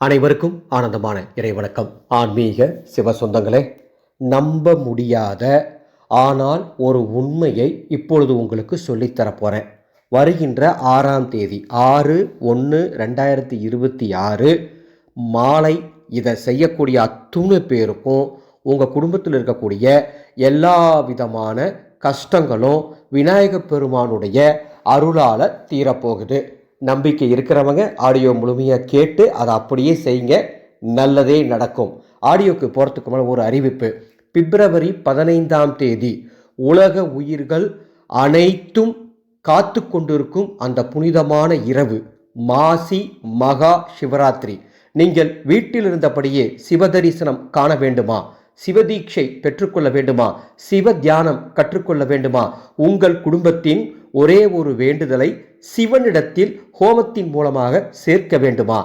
அனைவருக்கும் ஆனந்தமான இறைவணக்கம் ஆன்மீக சிவ சொந்தங்களே நம்ப முடியாத ஆனால் ஒரு உண்மையை இப்பொழுது உங்களுக்கு சொல்லித்தரப்போகிறேன் வருகின்ற ஆறாம் தேதி ஆறு ஒன்று ரெண்டாயிரத்தி இருபத்தி ஆறு மாலை இதை செய்யக்கூடிய அத்துணை பேருக்கும் உங்கள் குடும்பத்தில் இருக்கக்கூடிய எல்லா விதமான கஷ்டங்களும் விநாயகப் பெருமானுடைய அருளால் தீரப்போகுது. நம்பிக்கை இருக்கிறவங்க ஆடியோ முழுமையாக கேட்டு அதை அப்படியே செய்யுங்க. நல்லதே நடக்கும். ஆடியோக்கு போகிறதுக்கு மேலே ஒரு அறிவிப்பு. பிப்ரவரி பதினைந்தாம் தேதி உலக உயிர்கள் அனைத்தும் காத்து கொண்டிருக்கும் அந்த புனிதமான இரவு மாசி மகா சிவராத்திரி. நீங்கள் வீட்டில் இருந்தபடியே சிவதரிசனம் காண வேண்டுமா? சிவதீட்சை பெற்றுக்கொள்ள வேண்டுமா? சிவ தியானம் கற்றுக்கொள்ள வேண்டுமா? உங்கள் குடும்பத்தின் ஒரே ஒரு வேண்டுதலை சிவனிடத்தில் ஹோமத்தின் மூலமாக சேர்க்க வேண்டுமா?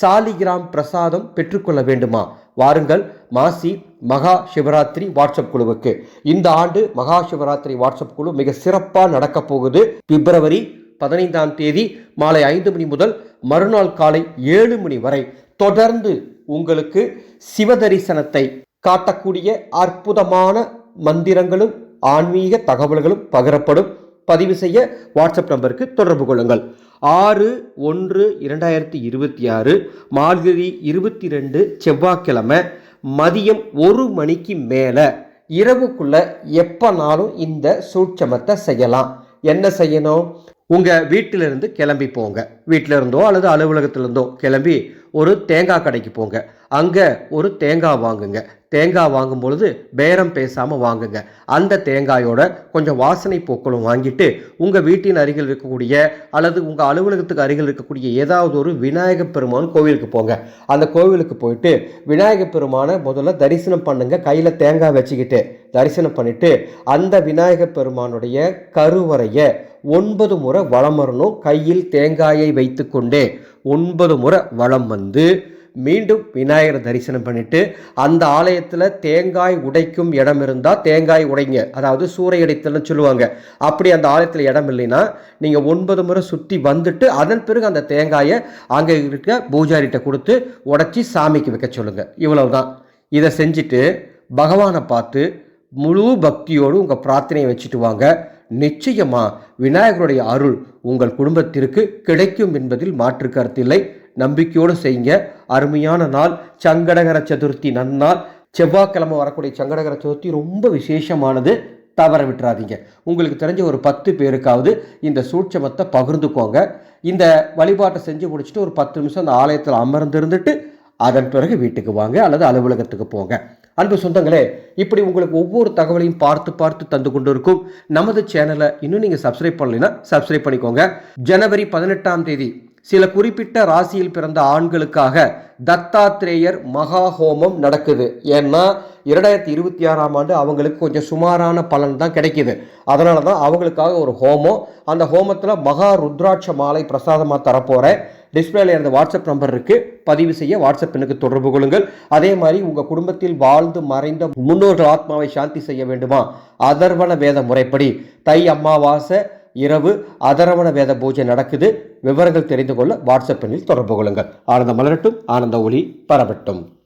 சாலிகிராம் பிரசாதம் பெற்றுக்கொள்ள வேண்டுமா? வாருங்கள் மாசி மகா சிவராத்திரி வாட்ஸ்அப் குழுவுக்கு. இந்த ஆண்டு மகா சிவராத்திரி வாட்ஸ்அப் குழு மிக சிறப்பாக நடக்கப் போகுது. பிப்ரவரி பதினைந்தாம் தேதி மாலை ஐந்து மணி முதல் மறுநாள் காலை ஏழு மணி வரை தொடர்ந்து உங்களுக்கு சிவதரிசனத்தை காட்டக்கூடிய அற்புதமான மந்திரங்களும் ஆன்மீக தகவல்களும் பகிரப்படும். பதிவு செய்ய வாட்ஸ்அப் நம்பருக்கு தொடர்பு கொள்ளுங்கள். ஆறு ஒன்று இரண்டாயிரத்தி இருபத்தி ஆறு மார்கழி இருபத்தி ரெண்டு செவ்வாய்க்கிழமை மதியம் ஒரு மணிக்கு மேலே இரவுக்குள்ள எப்போனாலும் இந்த சூட்சமத்தை செய்யலாம். என்ன செய்யணும்? உங்கள் வீட்டிலிருந்து கிளம்பி போங்க. வீட்டிலிருந்தோ அல்லது அலுவலகத்திலிருந்தோ கிளம்பி ஒரு தேங்காய் கடைக்கு போங்க. அங்கே ஒரு தேங்காய் வாங்குங்க. தேங்காய் வாங்கும் பொழுது பேரம் பேசாமல் வாங்குங்க. அந்த தேங்காயோட கொஞ்சம் வாசனை பூக்களும் வாங்கிட்டு உங்கள் வீட்டின் அருகில் இருக்கக்கூடிய அல்லது உங்கள் அலுவலகத்துக்கு அருகில் இருக்கக்கூடிய ஏதாவது ஒரு விநாயக பெருமான் கோவிலுக்கு போங்க. அந்த கோவிலுக்கு போயிட்டு விநாயக பெருமானை முதல்ல தரிசனம் பண்ணுங்க. கையில் தேங்காய் வச்சுக்கிட்டு தரிசனம் பண்ணிட்டு அந்த விநாயக பெருமானுடைய கருவறையை ஒன்பது முறை வளம் வரணும் கையில் தேங்காயை வைத்துக்கொண்டே ஒன்பது முறை வளம் வந்து மீண்டும் விநாயகரை தரிசனம் பண்ணிட்டு அந்த ஆலயத்தில் தேங்காய் உடைக்கும் இடம் இருந்தால் தேங்காய் உடைங்க. அதாவது சூறையடித்தல்னு சொல்லுவாங்க. அப்படி அந்த ஆலயத்தில் இடம் இல்லைன்னா நீங்கள் ஒன்பது முறை சுற்றி வந்துட்டு அதன் பிறகு அந்த தேங்காயை அங்கே இருக்க பூஜாரிகிட்ட கொடுத்து உடச்சி சாமிக்கு வைக்க சொல்லுங்கள் இவ்வளவுதான். இதை செஞ்சுட்டு பகவானை பார்த்து முழு பக்தியோடு உங்கள் பிரார்த்தனையை வச்சுட்டு வாங்க. நிச்சயமா விநாயகருடைய அருள் உங்கள் குடும்பத்திற்கு கிடைக்கும் என்பதில் மாற்று கருத்தில்லை நம்பிக்கையோடு செய்யுங்க. அருமையான நாள். சங்கடகர சதுர்த்தி நன்னாள். செவ்வாய்க்கிழமை வரக்கூடிய சங்கடகர சதுர்த்தி ரொம்ப விசேஷமானது. தவற விட்டுறாதீங்க. உங்களுக்கு தெரிஞ்ச ஒரு பத்து பேருக்காவது இந்த சூட்சமத்தை பகிர்ந்துக்கோங்க. இந்த வழிபாட்டை செஞ்சு முடிச்சுட்டு ஒரு பத்து நிமிஷம் அந்த ஆலயத்தில் அமர்ந்திருந்துட்டு அதன் பிறகு வீட்டுக்கு வாங்க அல்லது அலுவலகத்துக்கு போங்க. அன்பு சொந்தங்களே இப்படி உங்களுக்கு ஒவ்வொரு தகவலையும் பார்த்து பார்த்து தந்து கொண்டு இருக்கும் நமது சேனலை இன்னும் நீங்கள் சப்ஸ்கிரைப் பண்ணலைன்னா சப்ஸ்கிரைப் பண்ணிக்கோங்க. ஜனவரி பதினெட்டாம் தேதி சில குறிப்பிட்ட ராசியில் பிறந்த ஆண்களுக்காக தத்தாத்ரேயர் மகா ஹோமம் நடக்குது. ஏன்னா இரண்டாயிரத்தி இருபத்தி ஆறாம் ஆண்டு அவங்களுக்கு கொஞ்சம் சுமாரான பலன் தான் கிடைக்கிது. அதனால தான் அவங்களுக்காக ஒரு ஹோமம். அந்த ஹோமத்தில் மகா ருத்ராட்ச மாலை பிரசாதமாக தரப்போகிறேன் டிஸ்பிளேல இருந்த வாட்ஸ்அப் நம்பர் இருக்குது பதிவு செய்ய வாட்ஸ்அப் எனக்கு தொடர்பு கொள்ளுங்கள். அதே மாதிரி உங்கள் குடும்பத்தில் வாழ்ந்து மறைந்த முன்னோர்கள் ஆத்மாவை சாந்தி செய்ய வேண்டுமா? அதர்வன வேத முறைப்படி. தை அமாவாசை இரவு அதரவண வேத பூஜை நடக்குது. விவரங்கள் தெரிந்து கொள்ள வாட்ஸ்அப் எண்ணில் தொடர்பு கொள்ளுங்கள். ஆனந்த மலரட்டும் ஆனந்த ஒளி பரவட்டும்.